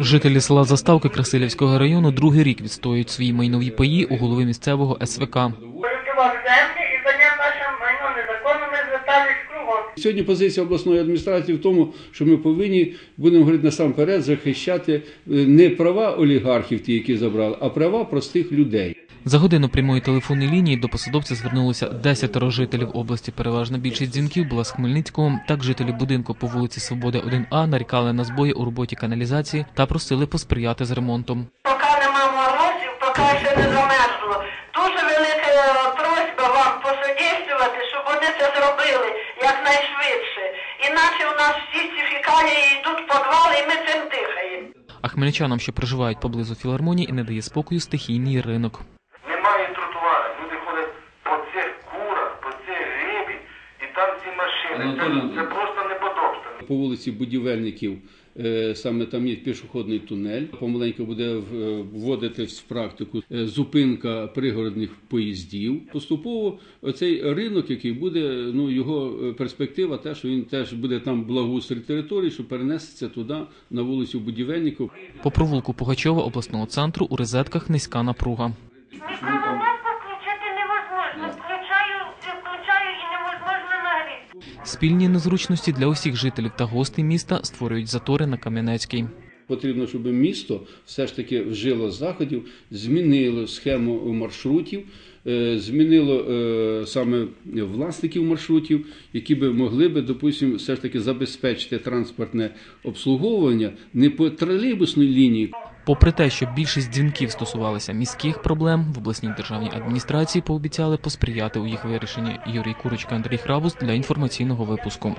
Жителі села Заставки Красилівського району другий рік відстоюють свої майнові паї у голови місцевого СВК. Землі Сьогодні позиція обласної адміністрації в тому, що ми повинні, будемо говорити насамперед, захищати е, не права олігархів, ті, які забрали, а права простих людей. За годину прямої телефонної лінії до посадовця звернулося десятеро жителів області. Переважна більшість дзвінків була з Хмельницького. Так жителі будинку по вулиці Свободи 1А нарікали на збої у роботі каналізації та просили посприяти з ремонтом. Іначе у нас всі ці фікалії йдуть в і ми цим дихаємо. А хмельничанам, що проживають поблизу філармонії, не дає спокою стихійний ринок. Це, це просто неподобство. По вулиці будівельників е, саме там є пішохідний тунель. Помаленьку буде в- вводити в практику е, зупинка пригородних поїздів. Поступово оцей ринок, який буде, ну його е, перспектива, те, що він теж буде там благоустрій території, що перенесеться туди на вулицю будівельників. По провулку Пугачова обласного центру у розетках низька напруга. Спільні незручності для усіх жителів та гостей міста створюють затори на Кам'янецькій. Потрібно, щоб місто все ж таки вжило заходів, змінило схему маршрутів, е, змінило е, саме власників маршрутів, які би могли би, допустимо, все ж таки забезпечити транспортне обслуговування не по тролейбусній лінії, Попри те, що більшість дзвінків стосувалися міських проблем, в обласній державній адміністрації пообіцяли посприяти у їх вирішенні. Юрій Курочка, Андрій Храбус для інформаційного випуску.